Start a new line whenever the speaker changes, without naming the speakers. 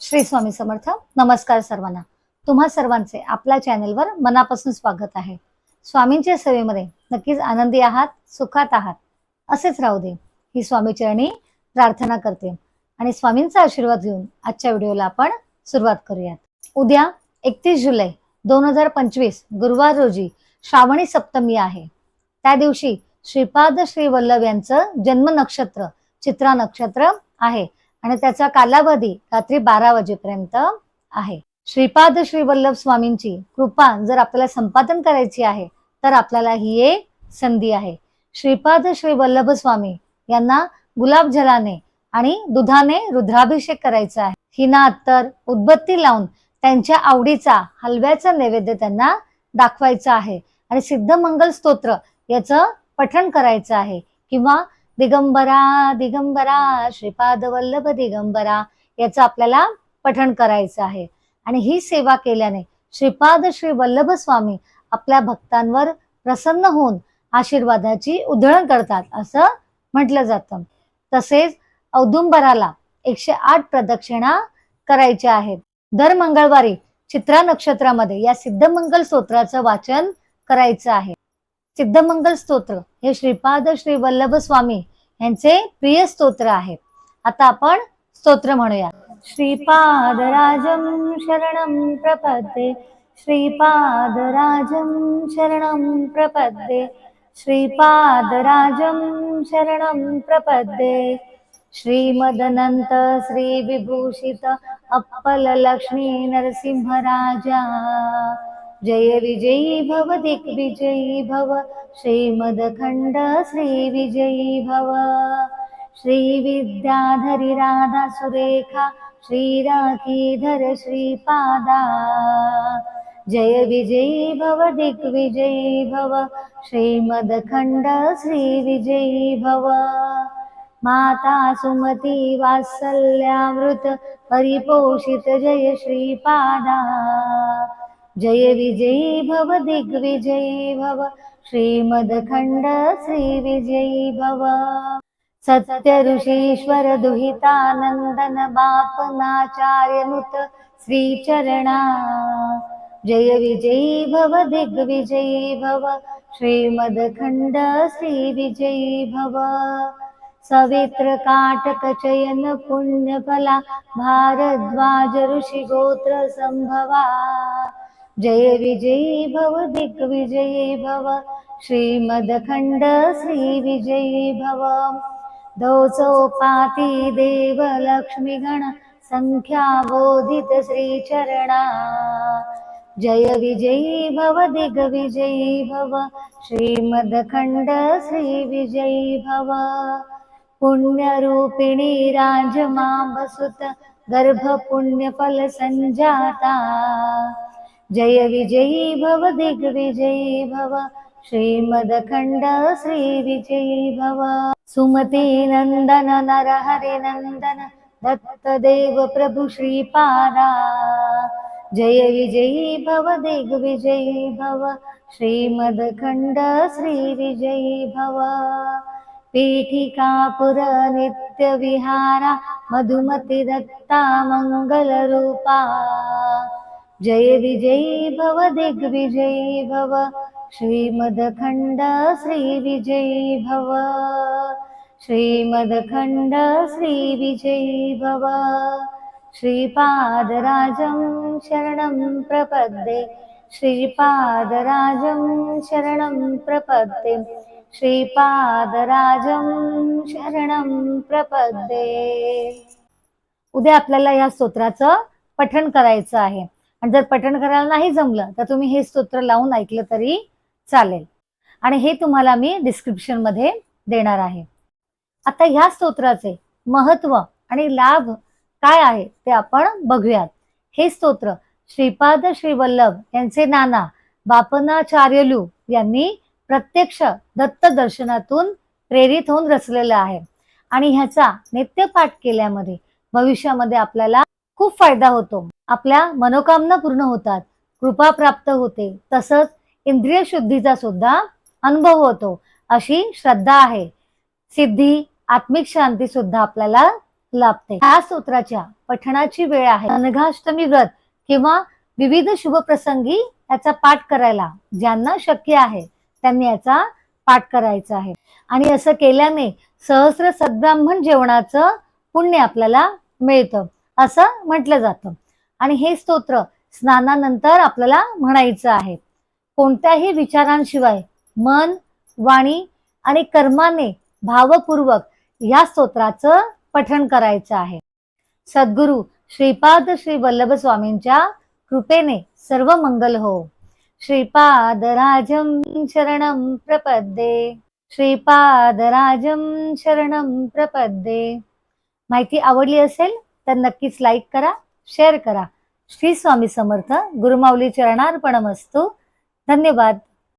श्री स्वामी समर्थ नमस्कार सर्वांना. तुम्हा सर्वांचे आपल्या चॅनेलवर मनापासून स्वागत आहे. स्वामींच्या सेवेमध्ये नक्कीच आनंदी आहात सुखात आहात असेच राहू दे ही स्वामीचरणी प्रार्थना करते. आणि स्वामींचा आशीर्वाद घेऊन आजच्या व्हिडिओला आपण सुरुवात करूयात. उद्या एकतीस जुलै दोन हजार पंचवीस गुरुवार रोजी श्रावणी सप्तमी आहे. त्या दिवशी श्रीपाद श्री वल्लभ यांचं जन्म नक्षत्र चित्रा नक्षत्र आहे. आणि त्याचा कालावधी रात्री बारा वाजेपर्यंत आहे. श्रीपाद श्री वल्लभ स्वामींची कृपा जर आपल्याला संपादन करायची आहे तर आपल्याला ही एक संधी आहे. श्रीपाद श्री वल्लभ स्वामी यांना गुलाबजलाने आणि दुधाने रुद्राभिषेक करायचा आहे. हिना अत्तर उदबत्ती लावून त्यांच्या आवडीचा हलव्याचा नैवेद्य त्यांना दाखवायचा आहे. आणि सिद्धमंगल स्तोत्र याचं पठण करायचं आहे. किंवा दिगंबरा दिगंबरा श्रीपाद वल्लभ दिगंबरा याचं आपल्याला पठण करायचं आहे. आणि ही सेवा केल्याने श्रीपाद श्री वल्लभ स्वामी आपल्या भक्तांवर प्रसन्न होऊन आशीर्वादाची उधळण करतात असं म्हटलं जातं. तसेच औदुंबराला एकशे आठ प्रदक्षिणा करायच्या आहेत. दर मंगळवारी चित्रा नक्षत्रामध्ये या सिद्धमंगल स्तोत्राचं वाचन करायचं आहे. सिद्धमंगल स्तोत्र. हे श्रीपाद श्री वल्लभ स्वामी यांचे प्रिय स्तोत्र आहे. आता आपण स्तोत्र म्हणूया. श्रीपादराजं शरण प्रपद्ये. श्रीपादराजं शरणं प्रपद्ये. श्रीपादराजं शरण प्रपद्ये. श्रीमदनन्त श्रीविभूषित अप्पल लक्ष्मी नरसिंहराजा. जय विजयी भव दिग्विजयी भव श्रीमदखण्ड श्रीविजयी भव। श्रीविद्याधरि राधा सुरेखा श्रीराखीधर श्रीपादा जय विजयी भव दिग्विजयी भव श्रीमदखण्ड श्रीविजयी भव। माता सुमती वात्सल्यामृत परिपोषित जय श्रीपादा जय विजयी भव दिग्विजयी भव श्रीमदखण्ड श्रीविजयी भव। सत्य ऋषीश्वर दुहितानन्दन बापनाचार्यमुत श्रीचरणा। जय विजयी भव दिग्विजयी भव श्रीमदखण्ड श्रीविजयी भव। सवित्र काटक चयन पुण्यफला भारद्वाज ऋषि गोत्र संभवा। जय विजयी भव दिग्विजयी भव श्रीमदखण्ड श्रीविजयी भव। दौसोपाती देव लक्ष्मीगण सङ्ख्यावोदित श्रीचरणा। जय विजयी भव दिग्विजयी भव श्रीमदखण्ड श्रीविजयी भव। पुण्यरूपिणी राजमांबसुत गर्भपुण्यफल सञ्जाता जय विजयी भव दिग्विजयी भव। श्रीमदखण्ड श्रीविजयी भव। सुमती नन्दन नरहरि नन्दन दत्तदेव प्रभु श्रीपादा। जय विजयी भव दिग्विजयी भव। श्रीमदखण्ड श्रीविजयी भव। पीठिकापुर नित्यविहारा मधुमति दत्ता मङ्गलरूपा जय विजयी भव दिग्विजयी भव। श्रीमदखण्ड श्रीविजयी भव। श्रीमदखण्ड श्रीविजयी भव। श्रीपादराजं शरणं प्रपद्ये। श्रीपादराजं शरणं प्रपद्ये। श्रीपादराजं शरणं प्रपद्ये। उद्या आपल्याला या स्तोत्राचं पठण करायचं आहे. आणि जर पठण करायला नाही जमलं तर तुम्ही हे स्तोत्र लावून ऐकलं तरी चालेल. आणि हे तुम्हाला मी डिस्क्रिप्शनमध्ये देणार आहे. आता ह्या स्तोत्राचे महत्त्व आणि लाभ काय आहे ते आपण बघूयात. हे स्तोत्र श्रीपाद श्रीवल्लभ यांचे नाना बापनाचार्यलू यांनी प्रत्यक्ष दत्त दर्शनातून प्रेरित होऊन रचलेलं आहे. आणि ह्याचा नित्यपाठ केल्यामध्ये भविष्यामध्ये आपल्याला खूप फायदा होतो. आपल्या मनोकामना पूर्ण होतात. कृपा प्राप्त होते. तसंच इंद्रिय शुद्धीचा सुद्धा अनुभव होतो. अशी श्रद्धा आहे. सिद्धी आत्मिक शांती सुद्धा आपल्याला लाभते. या सूत्राच्या पठणाची वेळ आहे. अनघाष्टमी व्रत किंवा विविध शुभ प्रसंगी याचा पाठ करायला ज्यांना शक्य आहे त्यांनी याचा पाठ करायचा आहे. आणि असं केल्याने सहस्र सद्ब्राह्मण जेवणाचं पुण्य आपल्याला मिळतं. असं म्हटलं जातं. आणि हे स्तोत्र स्नानानंतर आपल्याला म्हणायचं आहे. कोणत्याही विचारांशिवाय मन वाणी आणि कर्माने भावपूर्वक या स्तोत्राचं पठण करायचं आहे. सद्गुरु श्रीपाद श्री वल्लभ स्वामींच्या कृपेने सर्व मंगल हो. श्रीपादराजं शरणं प्रपद्ये. श्रीपादराजं शरणं प्रपद्ये. माहिती आवडली असेल तर नक्कीच लाईक करा शेअर करा. श्री स्वामी समर्थ गुरुमाऊली चरणार्पणमस्तू. धन्यवाद.